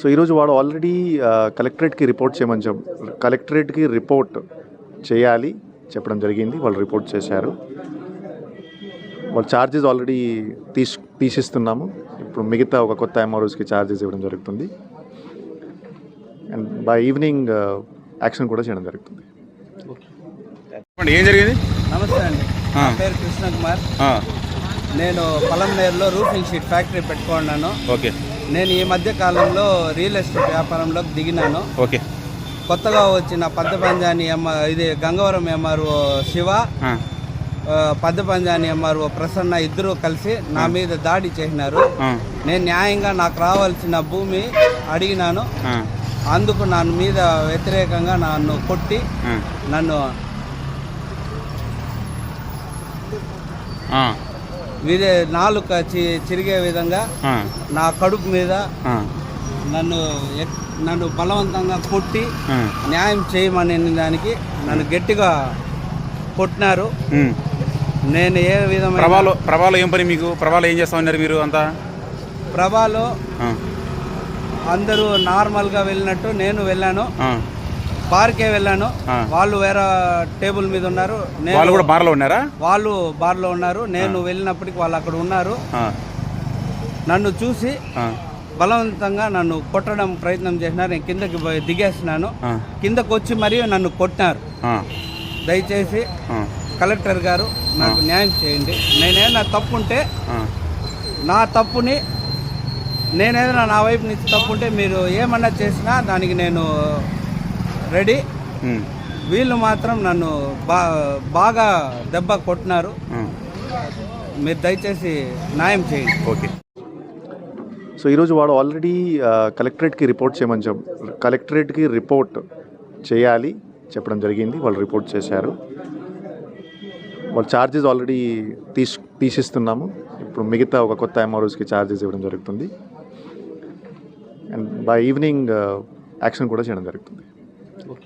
So ఈరోజు వాడు already కలెక్టరేట్కి report చేయమని చెప్ కలెక్టరేట్కి రిపోర్ట్ చేయాలి చెప్పడం జరిగింది. వాళ్ళు రిపోర్ట్ చేశారు. వాళ్ళ ఛార్జెస్ ఆల్రెడీ తీసి తీసిస్తున్నాము. ఇప్పుడు మిగతా ఒక కొత్త ఎంఆర్ఓస్కి ఛార్జెస్ ఇవ్వడం జరుగుతుంది. అండ్ బై ఈవినింగ్ యాక్షన్ కూడా చేయడం జరుగుతుంది. చెప్పండి ఏం జరిగింది? నమస్తే అండి. ఆ. నా పేరు కృష్ణ కుమార్ ఆ, నేను పొలంనేరులో రూఫింగ్ షీట్ ఫ్యాక్టరీ పెట్టుకున్నాను. ఓకే. నేను ఈ మధ్య కాలంలో రియల్ ఎస్టేట్ వ్యాపారంలోకి దిగినాను. ఓకే. కొత్తగా వచ్చిన పద్దపంజాని ఎమ్మ ఇది గంగవరం ఎంఆర్ఓ శివ ఆ, పద్దపంజాని ఎంఆర్ఓ ప్రసన్న ఇద్దరు కలిసి నా మీద దాడి చేసినారు. నేను న్యాయంగా నాకు రావాల్సిన భూమి అడిగినాను. అందుకు నన్ను మీద వ్యతిరేకంగా నన్ను కొట్టి నన్ను విదే నాలుక చిరిగే విధంగా నా కడుపు మీద నన్ను నన్ను బలవంతంగా కొట్టి న్యాయం చేయమని దానికి నన్ను గట్టిగా కొట్టినారు. నేను ఏ విధమైన ప్రభాలో ప్రభాలో ఏం పని మీకు? ప్రభాలో ఏం చేస్తా ఉన్నారు మీరు అంతా? ప్రభాలో అందరూ నార్మల్గా వెళ్ళినట్టు నేను వెళ్ళాను. బార్కే వెళ్ళాను. వాళ్ళు వేరే టేబుల్ మీద ఉన్నారు. నేను వాళ్ళు కూడా బార్లో ఉన్నారా? వాళ్ళు బార్లో ఉన్నారు. నేను వెళ్ళినప్పటికి వాళ్ళు అక్కడ ఉన్నారు. నన్ను చూసి బలవంతంగా నన్ను కొట్టడం ప్రయత్నం చేసినారు. నేను కిందకి దిగేసినాను. కిందకు వచ్చి మరీ నన్ను కొట్టినారు. దయచేసి కలెక్టర్ గారు నాకు న్యాయం చేయండి. నేనేదైనా తప్పు ఉంటే. నా తప్పుని నేనేదైనా నా వైపు నుంచి తప్పు ఉంటే మీరు ఏమన్నా చేసినా దానికి నేను రెడీ. వీళ్ళు మాత్రం నన్ను బా బాగా దెబ్బ కొట్టినారు. మీరు దయచేసి న్యాయం చేయండి. ఓకే. సో ఈరోజు వాడు ఆల్రెడీ కలెక్టరేట్కి రిపోర్ట్ చేయమని చెప్ కలెక్టరేట్కి రిపోర్ట్ చేయాలి చెప్పడం జరిగింది. వాళ్ళు రిపోర్ట్ చేశారు. వాళ్ళ ఛార్జెస్ ఆల్రెడీ తీసి తీసిస్తున్నాము. ఇప్పుడు మిగతా ఒక కొత్త ఎంఆర్ఓస్కి ఛార్జెస్ ఇవ్వడం జరుగుతుంది. అండ్ బై ఈవినింగ్ యాక్షన్ కూడా చేయడం జరుగుతుంది. 我